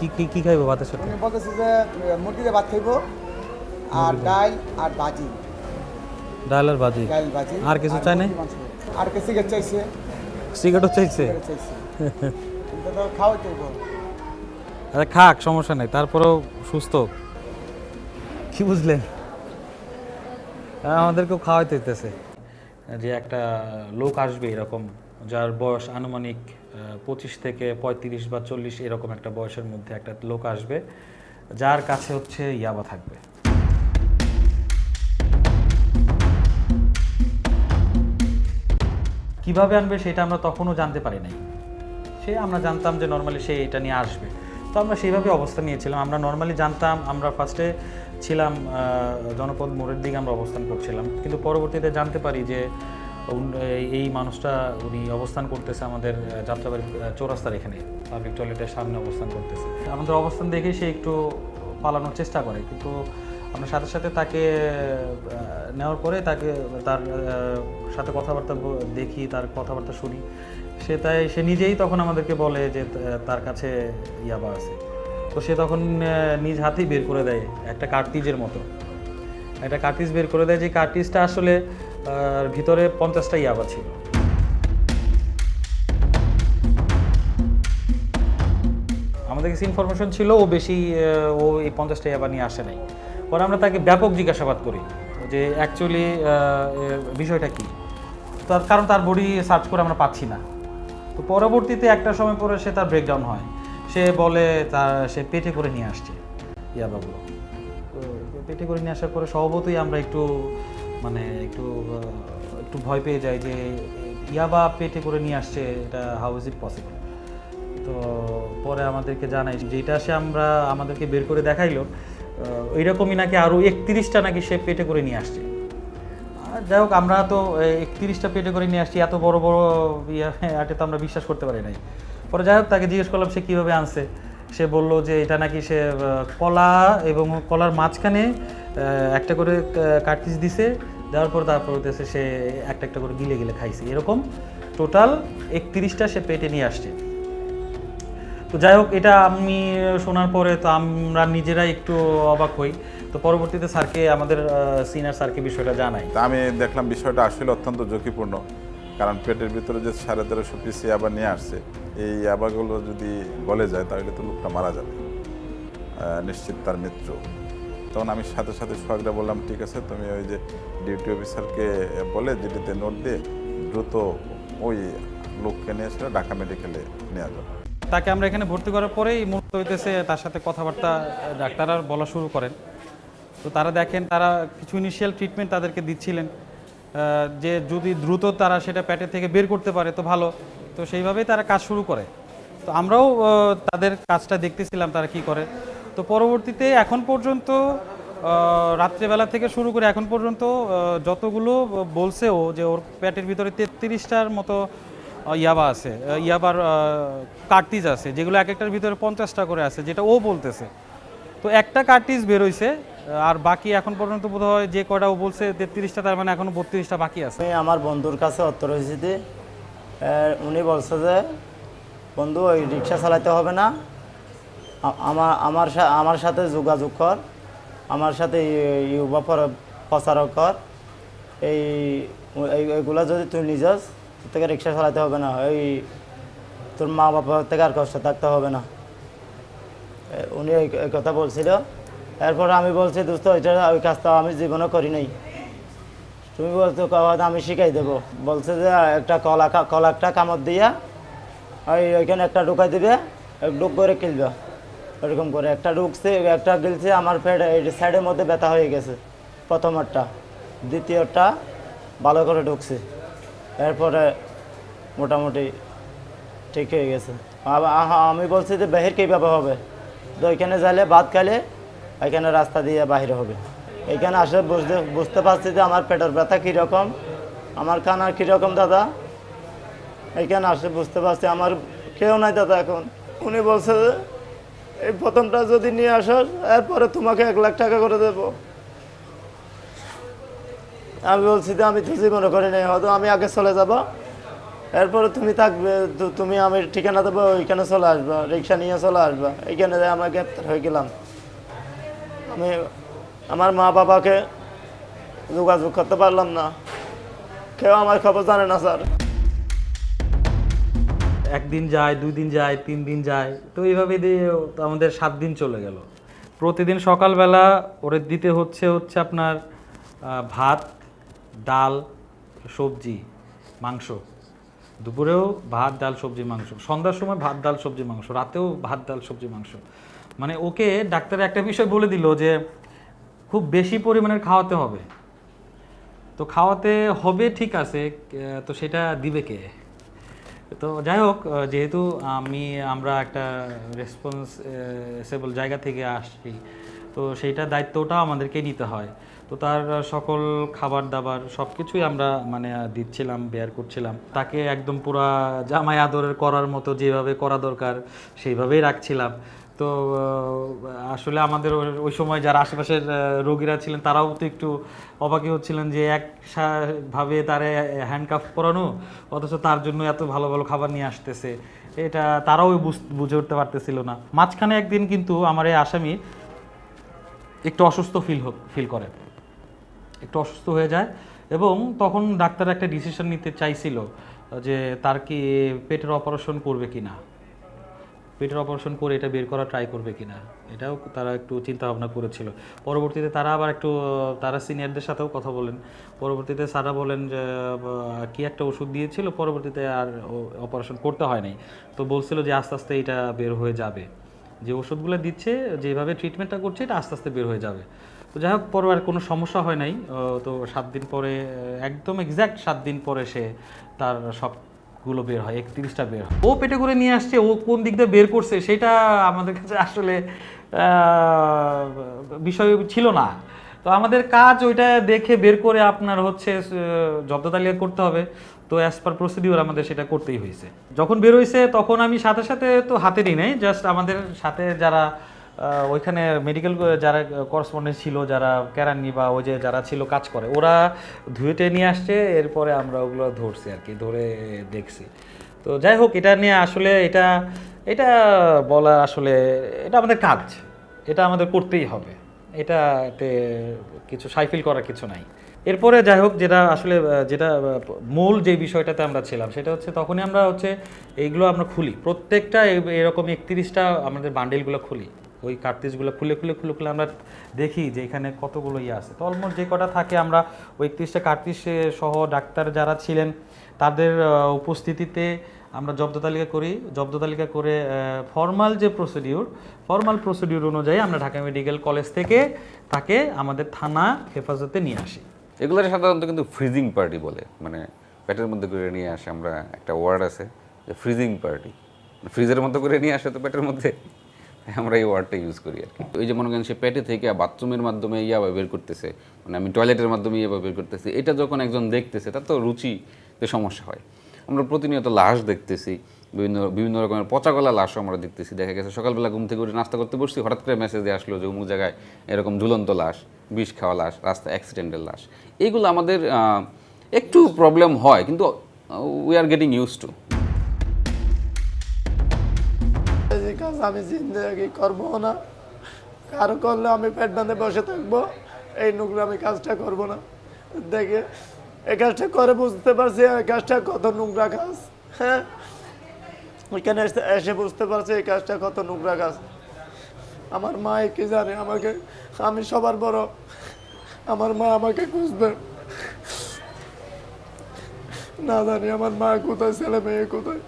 কি কি কি খাইবো ভাতের সাথে? উনি বলতেছে যে মুরগিতে ভাত খাইবো আর ডাল আর ভাজি। ডাল আর ভাজি? ডাল ভাজি। আর কিছু চাই নাই? আর কে সিগারেট চাইছে? সিগারেটও চাইছে? তো আরে খাক সমস্যা নেই। তারপরেও সুস্থ। কি বুঝলেন? হ্যাঁ, আমাদেরকেও খাওয়াইতে হইতেছে। যে একটা লোক আসবে এরকম যার বয়স আনুমানিক পঁচিশ থেকে পঁয়ত্রিশ বা চল্লিশ এরকম একটা বয়সের মধ্যে একটা লোক আসবে, যার কাছে হচ্ছে ইয়াবা থাকবে। কীভাবে আনবে সেটা আমরা তখনও জানতে পারি নাই। সে আমরা জানতাম যে নর্মালি সে এটা নিয়ে আসবে। তো আমরা সেইভাবে অবস্থান নিয়েছিলাম। আমরা নর্মালি জানতাম, আমরা ফার্স্টে ছিলাম জনপদ মোড়ের দিকে আমরা অবস্থান করছিলাম। কিন্তু পরবর্তীতে জানতে পারি যে এই- মানুষটা উনি অবস্থান করতেছে আমাদের আহ, যাত্রাবাড়ি আহ, চৌরাস্তার এখানে পাবলিক টয়লেটের সামনে অবস্থান করতেছে। আমাদের অবস্থান দেখে সে একটু পালানোর চেষ্টা করে কিন্তু আমরা সাথে সাথে তাকে নেওয়ার পরে তাকে তার সাথে কথাবার্তা দেখি তার কথাবার্তা শুনি। সে তাই সে নিজেই তখন আমাদেরকে বলে যে তার কাছে ইয়াবা আছে। তো সে তখন নিজ হাতেই বের করে দেয় একটা কার্তিজের মতো। একটা কার্তিজ বের করে দেয় যে কার্তিজটা আসলে আহ, ভিতরে পঞ্চাশটা ইয়াবা ছিল। আমাদের কাছে ইনফরমেশন ছিল ও বেশি ও এই পঞ্চাশটা ইয়াবা নিয়ে আসে নাই। পরে আমরা তাকে ব্যাপক জিজ্ঞাসাবাদ করি যে অ্যাকচুয়ালি বিষয়টা কি? তার কারণ তার বডি সার্চ করে আমরা পাচ্ছি না। তো পরবর্তীতে একটা সময় পরে সে তার ব্রেকডাউন হয়। সে বলে তার সে পেটে করে নিয়ে আসছে ইয়াবাগুলো। পেটে করে নিয়ে আসার পরে স্বভাবতই আমরা একটু মানে একটু একটু ভয় পেয়ে যায় যে ইয়াবা পেটে করে নিয়ে আসছে, এটা হাউ ইজ ইট পসিবল তো পরে আমাদেরকে জানাই যেটা সে আমরা, আমাদেরকে বের করে দেখাইলো ওইরকমই নাকি আরও একত্রিশটা নাকি সে পেটে করে নিয়ে আসছে। যাই হোক, আমরা তো একত্রিশটা পেটে করে নিয়ে আসছি, এত বড় বড় ইয়ে আটে তো আমরা বিশ্বাস করতে পারি নাই। পরে যাই হোক, তাকে জিজ্ঞেস করলাম সে কীভাবে আনছে। সে বলল যে, এটা নাকি সে কলা এবং কলার মাঝখানে একটা করে কার্তিস দিছে, দেওয়ার পর তারপর হতেছে সে একটা একটা করে গিলে গিলে খাইছে। এরকম টোটাল একত্রিশটা সে পেটে নিয়ে আসছে। তো যাই হোক, এটা আমি শোনার পরে তো আমরা নিজেরাই একটু অবাক হই। তো পরবর্তীতে স্যারকে, আমাদের সিনিয়র স্যারকে বিষয়টা জানাই। আমি দেখলাম বিষয়টা আসলে অত্যন্ত ঝুঁকিপূর্ণ। কারণ পেটের ভিতরে যে সাড়ে তেরোশো পিস আবার নিয়ে আসছে, এই আবাগুলো যদি গলে যায়, তাহলে তো লোকটা মারা যাবে। নিশ্চিত তার মৃত্যু। তখন আমি সাথে সাথে সোহাগরা বললাম, ঠিক আছে, তুমি ওই যে ডিউটি অফিসারকে বলে ডিউটিতে নোট দিয়ে দ্রুত ওই লোককে নিয়ে এসে ঢাকা মেডিকেলে নেওয়া যাবে তাকে আমরা এখানে ভর্তি করার পরেই মুহূর্ত হইতেছে তার সাথে কথাবার্তা ডাক্তাররা বলা শুরু করেন। তো তারা দেখেন, তারা কিছু ইনিশিয়াল ট্রিটমেন্ট তাদেরকে দিচ্ছিলেন। যে যদি দ্রুত তারা সেটা পেটে থেকে বের করতে পারে তো ভালো। তো সেইভাবেই তারা কাজ শুরু করে। তো আমরাও তাদের কাজটা দেখতেছিলাম তারা কি করে। তো পরবর্তীতে এখন পর্যন্ত রাত্রেবেলা থেকে শুরু করে এখন পর্যন্ত যতগুলো বলছে ও যে ওর পেটের ভিতরে তেত্রিশটার মতো ইয়াবা আছে ইয়াবার কার্টিজ আছে, যেগুলো এক একটার ভিতরে পঞ্চাশটা করে আছে, যেটা ও বলতেছে। তো একটা কার্টিজ বেরোইছে আর বাকি এখন পর্যন্ত বোধ হয় যে কটা ও বলছে তেত্রিশটা, তার মানে এখনও বত্রিশটা বাকি আছে। আমার বন্ধুর কাছে উত্তর হয়েছি উনি বলছে যে, বন্ধু, ওই রিক্সা চালাতে হবে না আমার আমার আমার সাথে যোগাযোগ কর। আমার সাথে ইউবা প্রচারক কর। এই এই- এইগুলা যদি তুই নিজস তোর থেকে রিক্সা চালাতে হবে না। এই তোর মা বাবার থেকে আর কষ্ট থাকতে হবে না। উনি এই কথা বলছিল। এরপর আমি বলছি, দোস্ত ওইটা ওই কাজটা আমি জীবনে করি নাই। তুমি বলছো কথা আমি শিখাই দেবো। বলছে যে, একটা কলা কা- কলা একটা কামড় দিয়া, ওই ওইখানে একটা ঢুকাই দিবে ডুক করে কিলবে ওরকম করে। একটা ঢুকছে একটা গেলছে, আমার এই সাইডের মধ্যে ব্যথা হয়ে গেছে, প্রথমটা। দ্বিতীয়টা ভালো করে ঢুকছে। এরপরে মোটামুটি ঠিক হয়ে গেছে। আমি বলছি যে বাহির কীভাবে হবে? তো ওইখানে যাইলে ভাত খাইলে ওইখানে রাস্তা দিয়ে বাহির হবে। এখানে আসে বুঝতে বুঝতে পারছি যে আমার পেটের ব্যথা কীরকম, আমার খানার কীরকম দাদা। এখানে আসে বুঝতে পারছি, আমার কেউ নাই দাদা এখন। উনি বলছে যে এই প্রথমটা যদি নিয়ে আসো এরপরে তোমাকে এক লাখ টাকা করে দেবো। আমি বলছি যে আমি তো জীবনে করি নাই, হয়তো আমি আগে চলে যাব। এরপরে তুমি থাকবে তুমি আমি ঠিকানা দেবো, ওইখানে চলে আসবা, রিক্সা নিয়ে চলে আসবা। এইখানে আমরা গ্রেপ্তার হয়ে গেলাম। আমি আমার মা বাবাকে যোগাযোগ করতে পারলাম না। কেউ আমার খবর জানে না, স্যার। একদিন যায় দুই দিন যায় তিন দিন যায়। তো এইভাবে দিয়ে আমাদের সাত দিন চলে গেল। প্রতিদিন সকালবেলা ওরে দিতে হচ্ছে হচ্ছে আপনার ভাত, ডাল, সবজি, মাংস। দুপুরেও ভাত, ডাল, সবজি, মাংস। সন্ধ্যার সময় ভাত, ডাল, সবজি, মাংস। রাতেও ভাত, ডাল, সবজি, মাংস। মানে ওকে ডাক্তার একটা বিষয় বলে দিল যে, খুব বেশি পরিমাণের খাওয়াতে হবে। তো খাওয়াতে হবে ঠিক আছে তো সেটা দিবে কে? তো যাই হোক যেহেতু আমি, আমরা একটা রেসপন্সেবল জায়গা থেকে আসছি, তো সেইটা দায়িত্বটা আমাদেরকে নিতে হয়। তো তার সকল খাবার দাবার সব কিছুই আমরা মানে দিচ্ছিলাম বেয়ার করছিলাম। তাকে একদম পুরা জামাই আদরের করার মতো যেভাবে করা দরকার, সেইভাবেই রাখছিলাম। তো আসলে আমাদের ওই- সময় যারা আশেপাশের রোগীরা ছিলেন, তারাও তো একটু অবাকই হচ্ছিলেন যে এক ভাবে তারে হ্যান্ডকাফ করানো অথচ তার জন্য এত ভালো ভালো খাবার নিয়ে আসতেছে। এটা তারাও বুঝে উঠতে পারতেছিল না। মাঝখানে একদিন কিন্তু আমার এই আসামি একটু অসুস্থ ফিল ফিল করে। একটু অসুস্থ হয়ে যায় এবং তখন ডাক্তার একটা ডিসিশন নিতে চাইছিল যে তার কি পেটের অপারেশন করবে কি না পেটের অপারেশন করে এটা বের করা ট্রাই করবে কিনা? এটাও তারা একটু চিন্তা ভাবনা করেছিল। পরবর্তীতে তারা আবার একটু, তারা সিনিয়রদের সাথেও কথা বলেন। পরবর্তীতে সারা বলেন যে কি একটা ওষুধ দিয়েছিল, পরবর্তীতে আর অপারেশন করতে হয় নাই। তো বলছিল যে আস্তে আস্তে এটা বের হয়ে যাবে। যে ওষুধগুলো দিচ্ছে, যেভাবে ট্রিটমেন্টটা করছে, এটা আস্তে আস্তে বের হয়ে যাবে। তো যাই হোক, পরে আর কোনো সমস্যা হয় নাই। তো সাত দিন পরে, একদম এক্স্যাক্ট সাত দিন পরে সে তার সব গুলো বের হয়, একত্রিশটা বের হয়। ও পেটে করে নিয়ে আসছে, ও কোন দিক দিয়ে বের করছে সেটা আমাদের কাছে আসলে বিষয় ছিল না। তো আমাদের কাজ ওইটা দেখে বের করে আপনার হচ্ছে জব্দ তালিকা করতে হবে। তো অ্যাজ পার প্রসিডিওর আমাদের সেটা করতেই হয়েছে। যখন বের হয়েছে তখন আমি সাথে সাথে তো হাতে নিই নাই জাস্ট আমাদের সাথে যারা ওইখানে মেডিকেল যারা করসপন্ডেন্ট ছিল, যারা কেরানি বা ওই যে যারা ছিল কাজ করে, ওরা ধুয়েটে নিয়ে আসছে, এরপরে আমরা ওগুলো ধরছি আর কি, ধরে দেখছি। তো যাই হোক, এটা নিয়ে আসলে এটা এটা বলা আসলে, এটা আমাদের কাজ, এটা আমাদের করতেই হবে। এটাতে কিছু সাইফিল করার কিছু নাই। এরপরে যাই হোক, যেটা আসলে যেটা মূল যে বিষয়টাতে আমরা ছিলাম, সেটা হচ্ছে তখনই আমরা হচ্ছে, এইগুলো আমরা খুলি। প্রত্যেকটা এরকম একত্রিশটা আমাদের বান্ডেলগুলো খুলি। ওই কার্তিজগুলো খুলে খুলে খুলে খুলে আমরা দেখি যে এখানে কতগুলো ইয়ে আছে। তো অলমোস্ট যে কটা থাকে আমরা ওই একত্রিশটা কার্তিজ সহ ডাক্তার যারা ছিলেন, তাদের উপস্থিতিতে আমরা জব্দ তালিকা করি। জব্দ তালিকা করে ফর্মাল যে প্রসিডিউর ফর্মাল প্রসিডিউর অনুযায়ী আমরা ঢাকা মেডিকেল কলেজ থেকে তাকে আমাদের থানা হেফাজতে নিয়ে আসি। এগুলোর সাধারণত কিন্তু ফ্রিজিং পার্টি বলে। মানে পেটের মধ্যে করে নিয়ে আসে, আমরা একটা ওয়ার্ড আছে যে ফ্রিজিং পার্টি ফ্রিজের মধ্যে করে নিয়ে আসে তো পেটের মধ্যে। আমরা এই ওয়ার্ডটা ইউজ করি আর কি। ওই যে মনে করেন সে পেটে থেকে বাথরুমের মাধ্যমে ইয়া বের করতেছে মানে আমি টয়লেটের মাধ্যমে ইয়া বের করতেছি। এটা যখন একজন দেখতেছে, তার তো রুচিতে সমস্যা হয়। আমরা প্রতিনিয়ত লাশ দেখতেছি, বিভিন্ন বিভিন্ন রকমের পচাগলা লাশও আমরা দেখতেছি। দেখা গেছে সকালবেলা ঘুম থেকে উঠে নাস্তা করতে বসছি, হঠাৎ করে মেসেজ দিয়ে আসলো যে, অমুক জায়গায় এরকম ঝুলন্ত লাশ, বিষ খাওয়া লাশ রাস্তা অ্যাক্সিডেন্টের লাশ। এইগুলো আমাদের একটু প্রবলেম হয়, কিন্তু we are getting used to আমি জিন্দগি করব না। কারও করলে আমি পেট বাঁধে বসে থাকব। এই নোংরা আমি কাজটা করব না। দেখে এই কাজটা করে বুঝতে পারছি, এই কাজটা কত নোংরা কাজ। হ্যাঁ? ওইখানে এসে বুঝতে পারছি এই কাজটা কত নোংরা কাজ। আমার মা কি জানে আমাকে, আমি সবার বড়। আমার মা আমাকে খুঁজবে। না জানি আমার মা কোথায়, ছেলে মেয়ে কোথায়।